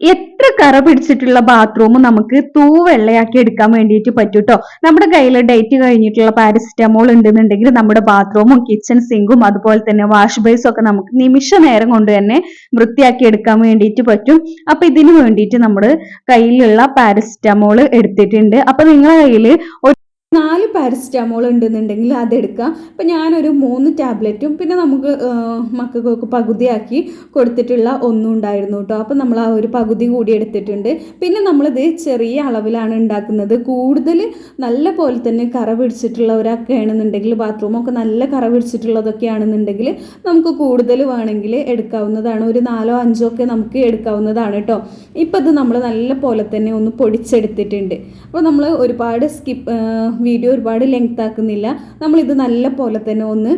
എത്ര കറ പിടിച്ചിട്ടുള്ള ബാത്റൂം നമുക്ക് തൂ വെള്ളയാക്കി എടുക്കാൻ വേണ്ടിയിട്ട് പറ്റും കേട്ടോ നമ്മുടെ കയ്യിൽ ഡേറ്റ് കഴിഞ്ഞിട്ടുള്ള പാരസിറ്റമോൾ ഉണ്ടെന്നുണ്ടെങ്കിൽ നമ്മുടെ ബാത്റൂമും കിച്ചൺ സിങ്കും അതുപോലെ തന്നെ വാഷ് ബേസും ഒക്കെ നമുക്ക് നിമിഷ നേരം കൊണ്ട് തന്നെ വൃത്തിയാക്കി എടുക്കാൻ വേണ്ടിയിട്ട് പറ്റും. അപ്പൊ ഇതിനു വേണ്ടിയിട്ട് നമ്മൾ കയ്യിലുള്ള പാരസിറ്റമോൾ എടുത്തിട്ടുണ്ട്. അപ്പൊ നിങ്ങളുടെ കയ്യിൽ നാല് പാരസിറ്റാമോൾ ഉണ്ടെന്നുണ്ടെങ്കിൽ അതെടുക്കാം അപ്പം ഞാനൊരു മൂന്ന് ടാബ്ലറ്റും പിന്നെ നമുക്ക് മക്കൾക്ക് പകുതിയാക്കി കൊടുത്തിട്ടുള്ള ഒന്നും ഉണ്ടായിരുന്നു കേട്ടോ. അപ്പം നമ്മൾ ആ ഒരു പകുതി കൂടി എടുത്തിട്ടുണ്ട്. പിന്നെ നമ്മളിത് ചെറിയ അളവിലാണ് ഉണ്ടാക്കുന്നത്. കൂടുതൽ നല്ല പോലെ തന്നെ കറ പിടിച്ചിട്ടുള്ളവരൊക്കെ ആണെന്നുണ്ടെങ്കിൽ ബാത്റൂമൊക്കെ നല്ല കറ പിടിച്ചിട്ടുള്ളതൊക്കെ ആണെന്നുണ്ടെങ്കിൽ നമുക്ക് കൂടുതൽ വേണമെങ്കിൽ എടുക്കാവുന്നതാണ്. ഒരു നാലോ അഞ്ചോ ഒക്കെ നമുക്ക് എടുക്കാവുന്നതാണ് കേട്ടോ. ഇപ്പം ഇത് നമ്മൾ നല്ല പോലെ തന്നെ ഒന്ന് പൊടിച്ചെടുത്തിട്ടുണ്ട്. അപ്പോൾ നമ്മൾ ഒരുപാട് സ്കിപ്പ് വീഡിയോ ഒരുപാട് ലെങ്ത് ആക്കുന്നില്ല. നമ്മളിത് നല്ല പോലെ തന്നെ ഒന്ന്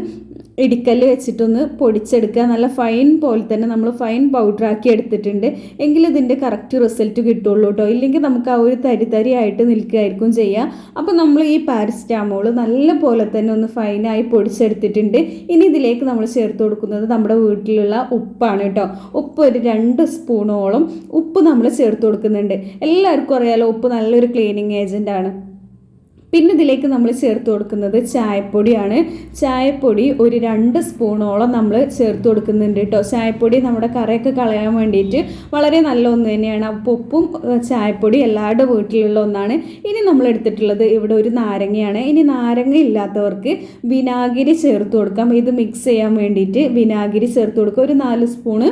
ഇടിക്കല്ല് വെച്ചിട്ടൊന്ന് പൊടിച്ചെടുക്കുക. നല്ല ഫൈൻ പോലെ തന്നെ നമ്മൾ ഫൈൻ പൗഡർ ആക്കി എടുത്തിട്ടുണ്ട്. എങ്കിൽ ഇതിന്റെ കറക്റ്റ് റിസൾട്ട് കിട്ടുള്ളൂ കേട്ടോ ഇല്ലെങ്കിൽ നമുക്ക് ആ ഒരു തരി തരി ആയിട്ട് നിൽക്കുകയായിരിക്കും ചെയ്യുക അപ്പോൾ നമ്മൾ ഈ പാരസ്റ്റാമോൾ നല്ല പോലെ തന്നെ ഒന്ന് ഫൈനായി പൊടിച്ചെടുത്തിട്ടുണ്ട്. ഇനി ഇതിലേക്ക് നമ്മൾ ചേർത്ത് കൊടുക്കുന്നത് നമ്മുടെ വീട്ടിലുള്ള ഉപ്പാണ് കേട്ടോ ഉപ്പ് ഒരു രണ്ട് സ്പൂണോളം ഉപ്പ് നമ്മൾ ചേർത്ത് കൊടുക്കുന്നുണ്ട്. എല്ലാവർക്കും അറിയാലോ ഉപ്പ് നല്ലൊരു ക്ലീനിങ് ഏജന്റാണ് പിന്നെ ഇതിലേക്ക് നമ്മൾ ചേർത്ത് കൊടുക്കുന്നത് ചായപ്പൊടിയാണ്. ചായപ്പൊടി ഒരു രണ്ട് സ്പൂണോളം നമ്മൾ ചേർത്ത് കൊടുക്കുന്നുണ്ട് കേട്ടോ. ചായപ്പൊടി നമ്മുടെ കറിയൊക്കെ കളയാൻ വേണ്ടിയിട്ട് വളരെ നല്ല ഒന്ന് തന്നെയാണ്. അപ്പോൾ ഉപ്പും ചായപ്പൊടി എല്ലാവരുടെ വീട്ടിലുള്ള ഒന്നാണ്. ഇനി നമ്മൾ എടുത്തിട്ടുള്ളത് ഇവിടെ ഒരു നാരങ്ങയാണ്. ഇനി നാരങ്ങ ഇല്ലാത്തവർക്ക് വിനാഗിരി ചേർത്ത് കൊടുക്കാം. ഇത് മിക്സ് ചെയ്യാൻ വേണ്ടിയിട്ട് വിനാഗിരി ചേർത്ത് കൊടുക്കുക. ഒരു നാല് സ്പൂണ്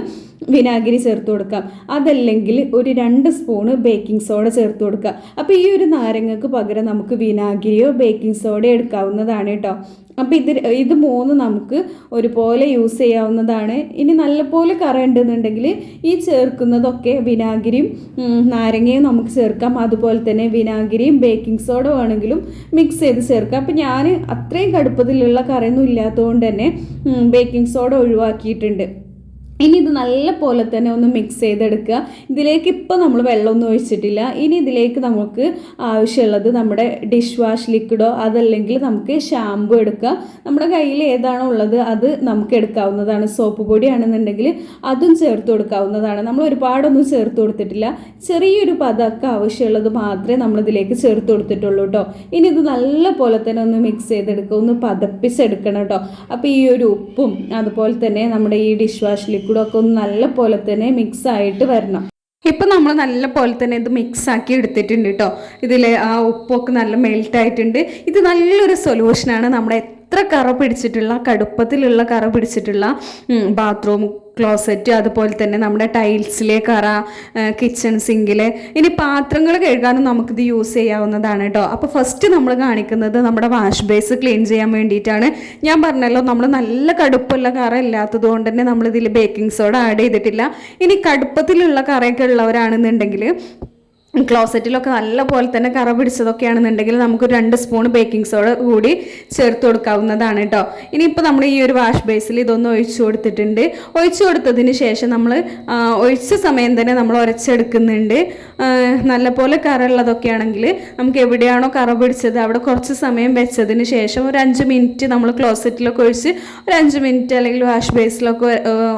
വിനാഗിരി ചേർത്ത് കൊടുക്കാം അതല്ലെങ്കിൽ ഒരു രണ്ട് സ്പൂണ് ബേക്കിംഗ് സോഡ ചേർത്ത് കൊടുക്കുക. അപ്പോൾ ഈ ഒരു നാരങ്ങക്ക് പകരം നമുക്ക് വിനാഗിരിയോ ബേക്കിംഗ് സോഡയോ എടുക്കാവുന്നതാണ് കേട്ടോ അപ്പോൾ ഇത് ഇത് മൂന്ന് നമുക്ക് ഒരുപോലെ യൂസ് ചെയ്യാവുന്നതാണ്. ഇനി നല്ലപോലെ കറ ഉണ്ടെന്നുണ്ടെങ്കിൽ ഈ ചേർക്കുന്നതൊക്കെ വിനാഗിരിയും നാരങ്ങയും നമുക്ക് ചേർക്കാം. അതുപോലെ തന്നെ വിനാഗിരിയും ബേക്കിംഗ് സോഡ വേണമെങ്കിലും മിക്സ് ചെയ്ത് ചേർക്കാം. അപ്പോൾ ഞാൻ അത്രയും കടുപ്പത്തിലുള്ള കറിയൊന്നും ഇല്ലാത്തതുകൊണ്ട് തന്നെ ബേക്കിംഗ് സോഡ ഒഴിവാക്കിയിട്ടുണ്ട്. ഇനി ഇത് നല്ലപോലെ തന്നെ ഒന്ന് മിക്സ് ചെയ്തെടുക്കുക. ഇതിലേക്ക് ഇപ്പോൾ നമ്മൾ വെള്ളമൊന്നും ഒഴിച്ചിട്ടില്ല. ഇനി ഇതിലേക്ക് നമുക്ക് ആവശ്യമുള്ളത് നമ്മുടെ ഡിഷ് വാഷ് ലിക്വിഡോ അതല്ലെങ്കിൽ നമുക്ക് ഷാമ്പു എടുക്കുക. നമ്മുടെ കയ്യിൽ ഏതാണോ ഉള്ളത് അത് നമുക്ക് എടുക്കാവുന്നതാണ്. സോപ്പ് പൊടിയാണെന്നുണ്ടെങ്കിൽ അതും ചേർത്ത് കൊടുക്കാവുന്നതാണ്. നമ്മൾ ഒരുപാടൊന്നും ചേർത്ത് കൊടുത്തിട്ടില്ല. ചെറിയൊരു പതമൊക്കെ ആവശ്യമുള്ളത് മാത്രമേ നമ്മൾ ഇതിലേക്ക് ചേർത്ത് കൊടുത്തിട്ടുള്ളൂ കേട്ടോ ഇനി ഇത് നല്ലപോലെ തന്നെ ഒന്ന് മിക്സ് ചെയ്തെടുക്കുക. ഒന്ന് പതപ്പിച്ചെടുക്കണം കേട്ടോ അപ്പോൾ ഈ ഒരു ഉപ്പും അതുപോലെ തന്നെ നമ്മുടെ ഈ ഡിഷ് വാഷ് ലിക്വിഡും ഒക്കെ ഒന്ന് നല്ല പോലെ തന്നെ മിക്സ് ആയിട്ട് വരണം. ഇപ്പം നമ്മൾ നല്ല പോലെ തന്നെ ഇത് മിക്സ് ആക്കി എടുത്തിട്ടുണ്ട് കേട്ടോ ഇതിൽ ആ ഉപ്പൊക്കെ നല്ല മെൽറ്റ് ആയിട്ടുണ്ട്. ഇത് നല്ലൊരു സൊല്യൂഷനാണ് നമ്മുടെ എത്ര കറ പിടിച്ചിട്ടുള്ള കടുപ്പത്തിലുള്ള കറ പിടിച്ചിട്ടുള്ള ബാത്റൂം ക്ലോസറ്റ് അതുപോലെ തന്നെ നമ്മുടെ ടൈൽസിലെ കറ കിച്ചൺ സിങ്കിലെ ഇനി പാത്രങ്ങൾ കഴുകാനും നമുക്കിത് യൂസ് ചെയ്യാവുന്നതാണ് കേട്ടോ അപ്പോൾ ഫസ്റ്റ് നമ്മൾ കാണിക്കുന്നത് നമ്മുടെ വാഷ് ബേസ് ക്ലീൻ ചെയ്യാൻ വേണ്ടിയിട്ടാണ്. ഞാൻ പറഞ്ഞല്ലോ നമ്മൾ നല്ല കടുപ്പുള്ള കറ ഇല്ലാത്തത് കൊണ്ട് തന്നെ നമ്മളിതിൽ ബേക്കിംഗ് സോഡ ആഡ് ചെയ്തിട്ടില്ല. ഇനി കടുപ്പത്തിലുള്ള കറയൊക്കെ ഉള്ളവരാണെന്നുണ്ടെങ്കിൽ ക്ലോസറ്റിലൊക്കെ നല്ല പോലെ തന്നെ കറ പിടിച്ചതൊക്കെയാണെന്നുണ്ടെങ്കിൽ നമുക്ക് രണ്ട് സ്പൂൺ ബേക്കിംഗ് സോഡ കൂടി ചേർത്ത് കൊടുക്കാവുന്നതാണ് കേട്ടോ ഇനിയിപ്പോൾ നമ്മൾ ഈ ഒരു വാഷ് ബേസിൽ ഇതൊന്ന് ഒഴിച്ചു കൊടുത്തിട്ടുണ്ട്. ഒഴിച്ചു കൊടുത്തതിന് ശേഷം നമ്മൾ ഒഴിച്ച സമയം തന്നെ നമ്മൾ ഉരച്ചെടുക്കുന്നുണ്ട് നല്ലപോലെ നല്ല പോലെ കറ ആണെങ്കിൽ നമുക്ക് എവിടെയാണോ കറ പിടിച്ചത് അവിടെ കുറച്ച് സമയം വെച്ചതിന് ശേഷം ഒരു അഞ്ച് മിനിറ്റ് നമ്മൾ ക്ലോസറ്റിലൊക്കെ ഒഴിച്ച് ഒരു അഞ്ച് മിനിറ്റ് അല്ലെങ്കിൽ വാഷ് ബേസിലൊക്കെ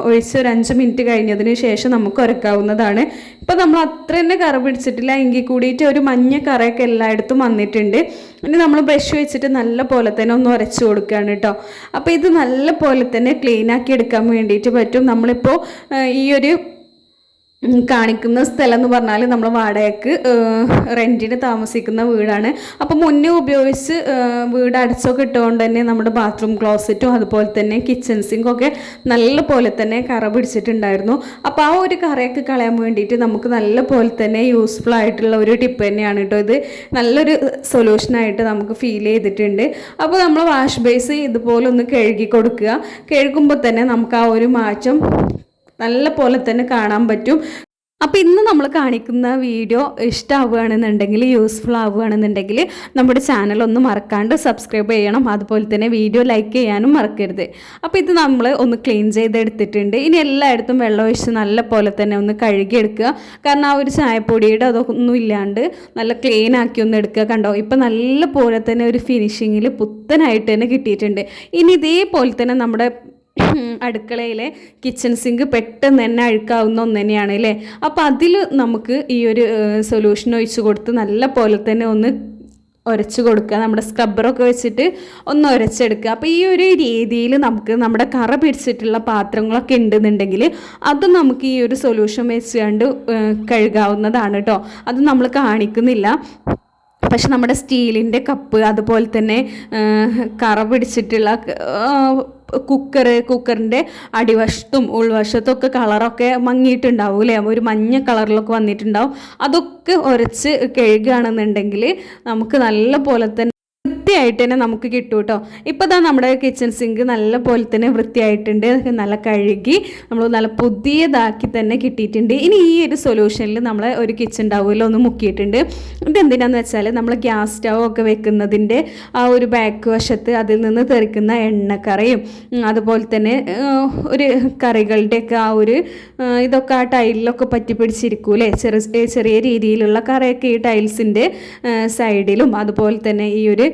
ഒഴിച്ച് ഒരു അഞ്ച് മിനിറ്റ് കഴിഞ്ഞതിന് ശേഷം നമുക്ക് ഉരക്കാവുന്നതാണ് ഇപ്പം നമ്മൾ അത്ര തന്നെ കറ പിടിച്ചിട്ടില്ല. എങ്കിൽ കൂടിയിട്ട് ഒരു മഞ്ഞ കറയൊക്കെ എല്ലായിടത്തും വന്നിട്ടുണ്ട്. പിന്നെ നമ്മൾ ബ്രഷ് വെച്ചിട്ട് നല്ല പോലെ തന്നെ ഒന്ന് ഉരച്ച് കൊടുക്കുകയാണ് കേട്ടോ. അപ്പോൾ ഇത് നല്ല പോലെ തന്നെ ക്ലീൻ ആക്കി എടുക്കാൻ വേണ്ടിയിട്ട് പറ്റും. നമ്മളിപ്പോൾ ഈ ഒരു കാണിക്കുന്ന സ്ഥലം എന്ന് പറഞ്ഞാൽ നമ്മൾ വാടകയ്ക്ക് റെന്റിന് താമസിക്കുന്ന വീടാണ്. അപ്പോൾ മുന്നേ ഉപയോഗിച്ച് വീട് അടച്ചൊക്കെ ഇട്ടുകൊണ്ട് തന്നെ നമ്മുടെ ബാത്റൂം ക്ലോസറ്റും അതുപോലെ തന്നെ കിച്ചൺ സിങ്കൊക്കെ നല്ല പോലെ തന്നെ കറ പിടിച്ചിട്ടുണ്ടായിരുന്നു. അപ്പോൾ ആ ഒരു കറയൊക്കെ കളയാൻ വേണ്ടിയിട്ട് നമുക്ക് നല്ല പോലെ തന്നെ യൂസ്ഫുൾ ആയിട്ടുള്ള ഒരു ടിപ്പ് തന്നെയാണ് കേട്ടോ ഇത്. നല്ലൊരു സൊല്യൂഷനായിട്ട് നമുക്ക് ഫീൽ ചെയ്തിട്ടുണ്ട്. അപ്പോൾ നമ്മൾ വാഷ് ബേസ് ഇതുപോലെ ഒന്ന് കഴുകി കൊടുക്കുക. കഴുകുമ്പോൾ തന്നെ നമുക്ക് ആ ഒരു മാറ്റം നല്ല പോലെ തന്നെ കാണാൻ പറ്റും. അപ്പോൾ ഇന്ന് നമ്മൾ കാണിക്കുന്ന വീഡിയോ ഇഷ്ടമാവുകയാണെന്നുണ്ടെങ്കിൽ യൂസ്ഫുൾ ആവുകയാണെന്നുണ്ടെങ്കിൽ നമ്മുടെ ചാനൽ ഒന്ന് മറക്കാണ്ട് സബ്സ്ക്രൈബ് ചെയ്യണം. അതുപോലെ തന്നെ വീഡിയോ ലൈക്ക് ചെയ്യാനും മറക്കരുത്. അപ്പോൾ ഇത് നമ്മൾ ഒന്ന് ക്ലീൻ ചെയ്തെടുത്തിട്ടുണ്ട്. ഇനി എല്ലായിടത്തും വെള്ളം ഒഴിച്ച് നല്ല പോലെ തന്നെ ഒന്ന് കഴുകിയെടുക്കുക. കാരണം ആ ഒരു ചായപ്പൊടിയുടെ അതൊന്നും ഇല്ലാണ്ട് നല്ല ക്ലീൻ ആക്കി ഒന്ന് എടുക്കുക. കണ്ടോ? ഇപ്പം നല്ല പോലെ തന്നെ ഒരു ഫിനിഷിങ്ങിൽ പുത്തനായിട്ട് തന്നെ കിട്ടിയിട്ടുണ്ട്. ഇനി ഇതേപോലെ തന്നെ നമ്മുടെ അടുക്കളയിലെ കിച്ചൺ സിങ്ക് പെട്ടെന്ന് തന്നെ അഴുക്കാവുന്ന ഒന്ന് തന്നെയാണ് അല്ലേ? അപ്പോൾ അതിൽ നമുക്ക് ഈ ഒരു സൊല്യൂഷൻ ഒഴിച്ചു കൊടുത്ത് നല്ല പോലെ തന്നെ ഒന്ന് ഉരച്ച് കൊടുക്കുക. നമ്മുടെ സ്ക്രബ്ബറൊക്കെ വെച്ചിട്ട് ഒന്ന് ഉരച്ചെടുക്കുക അപ്പോൾ ഈ ഒരു രീതിയിൽ നമുക്ക് നമ്മുടെ കറ പിടിച്ചിട്ടുള്ള പാത്രങ്ങളൊക്കെ ഉണ്ടെന്നുണ്ടെങ്കിൽ അത് നമുക്ക് ഈ ഒരു സൊല്യൂഷൻ വെച്ചുകൊണ്ട് കഴുകാവുന്നതാണ് കേട്ടോ അത് നമ്മൾ കാണിക്കുന്നില്ല. പക്ഷെ നമ്മുടെ സ്റ്റീലിന്റെ കപ്പ് അതുപോലെ തന്നെ കറ പിടിച്ചിട്ടുള്ള കുക്കർ കുക്കറിന്റെ അടിവശത്തും ഉൾവശത്തും ഒക്കെ കളറൊക്കെ മങ്ങിയിട്ടുണ്ടാവും അല്ലേ? ഒരു മഞ്ഞ കളറിലൊക്കെ വന്നിട്ടുണ്ടാവും. അതൊക്കെ ഉരച്ച് കഴുകുകയാണെന്നുണ്ടെങ്കിൽ നമുക്ക് നല്ല പോലെ തന്നെ വൃത്തിയായിട്ട് തന്നെ നമുക്ക് കിട്ടും കേട്ടോ ഇപ്പോൾ ഇതാ നമ്മുടെ കിച്ചൺ സിങ്ക് നല്ല പോലെ തന്നെ വൃത്തിയായിട്ടുണ്ട് നല്ല കഴുകി നമ്മൾ നല്ല പുതിയതാക്കി തന്നെ കിട്ടിയിട്ടുണ്ട്. ഇനി ഈ ഒരു സൊല്യൂഷനിൽ നമ്മൾ ഒരു കിച്ചൺ ടവലിൽ ഒന്ന് മുക്കിയിട്ടുണ്ട്. ഇതെന്തിനാന്ന് വെച്ചാൽ നമ്മൾ ഗ്യാസ് സ്റ്റവ് ഒക്കെ വെക്കുന്നതിന്റെ ആ ഒരു ബാക്ക് വശത്ത് അതിൽ നിന്ന് തെറിക്കുന്ന എണ്ണക്കറയും അതുപോലെ തന്നെ ഒരു കറികളുടെയൊക്കെ ആ ഒരു ഇതൊക്കെ ആ ടൈലിലൊക്കെ പറ്റി പിടിച്ചിരിക്കൂലേ ചെറിയ ചെറിയ രീതിയിലുള്ള കറയൊക്കെ ഈ ടൈൽസിന്റെ സൈഡിലും അതുപോലെ തന്നെ ഈ ഒരു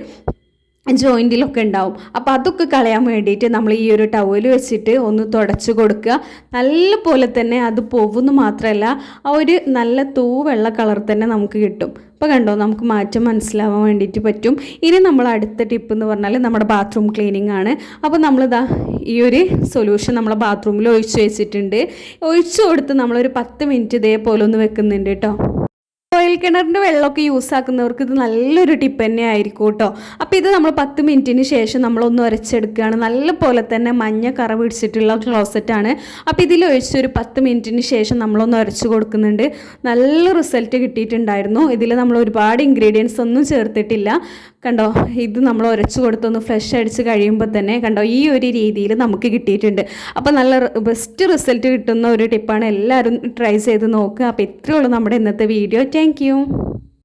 ജോയിന്റിലൊക്കെ ഉണ്ടാവും. അപ്പോൾ അതൊക്കെ കളയാൻ വേണ്ടിയിട്ട് നമ്മൾ ഈ ഒരു ടവൽ വെച്ചിട്ട് ഒന്ന് തുടച്ച് കൊടുക്കുക. നല്ല പോലെ തന്നെ അത് പോകുന്നു മാത്രമല്ല ആ ഒരു നല്ല തൂവെള്ള കളർ തന്നെ നമുക്ക് കിട്ടും. അപ്പോൾ കണ്ടോ നമുക്ക് മാറ്റം മനസ്സിലാവാൻ വേണ്ടിയിട്ട് പറ്റും. ഇനി നമ്മൾ അടുത്ത ടിപ്പ് എന്ന് പറഞ്ഞാൽ നമ്മുടെ ബാത്റൂം ക്ലീനിങ് ആണ്. അപ്പോൾ നമ്മളിതാ ഈ ഒരു സൊല്യൂഷൻ നമ്മളെ ബാത്റൂമിൽ ഒഴിച്ചു വെച്ചിട്ടുണ്ട്. ഒഴിച്ചു കൊടുത്ത് നമ്മളൊരു പത്ത് മിനിറ്റ് ഇതേപോലെ ഒന്ന് വെക്കുന്നുണ്ട് കേട്ടോ. ഓയിൽ കിണറിന്റെ വെള്ളമൊക്കെ യൂസ് ആക്കുന്നവർക്ക് ഇത് നല്ലൊരു ടിപ്പ് തന്നെ ആയിരിക്കും കേട്ടോ. അപ്പോൾ ഇത് നമ്മൾ പത്ത് മിനിറ്റിന് ശേഷം നമ്മളൊന്ന് ഉരച്ചെടുക്കുകയാണ് നല്ല പോലെ തന്നെ മഞ്ഞ കറ പിടിച്ചിട്ടുള്ള ക്ലോസറ്റാണ് അപ്പോൾ ഇതിൽ ഒഴിച്ചൊരു പത്ത് മിനിറ്റിന് ശേഷം നമ്മളൊന്ന് ഉരച്ച് കൊടുക്കുന്നുണ്ട്. നല്ല റിസൾട്ട് കിട്ടിയിട്ടുണ്ടായിരുന്നു. ഇതിൽ നമ്മൾ ഒരുപാട് ഇൻഗ്രീഡിയൻസ് ഒന്നും ചേർത്തിട്ടില്ല. കണ്ടോ ഇത് നമ്മൾ ഉരച്ച് കൊടുത്തൊന്ന് ഫ്രഷ് അടിച്ച് കഴിയുമ്പോൾ തന്നെ കണ്ടോ ഈ ഒരു രീതിയിൽ നമുക്ക് കിട്ടിയിട്ടുണ്ട്. അപ്പോൾ നല്ല ബെസ്റ്റ് റിസൾട്ട് കിട്ടുന്ന ഒരു ടിപ്പാണ് എല്ലാവരും ട്രൈ ചെയ്ത് നോക്കുക അപ്പോൾ ഇത്രയേ ഉള്ളൂ നമ്മുടെ ഇന്നത്തെ വീഡിയോ താങ്ക്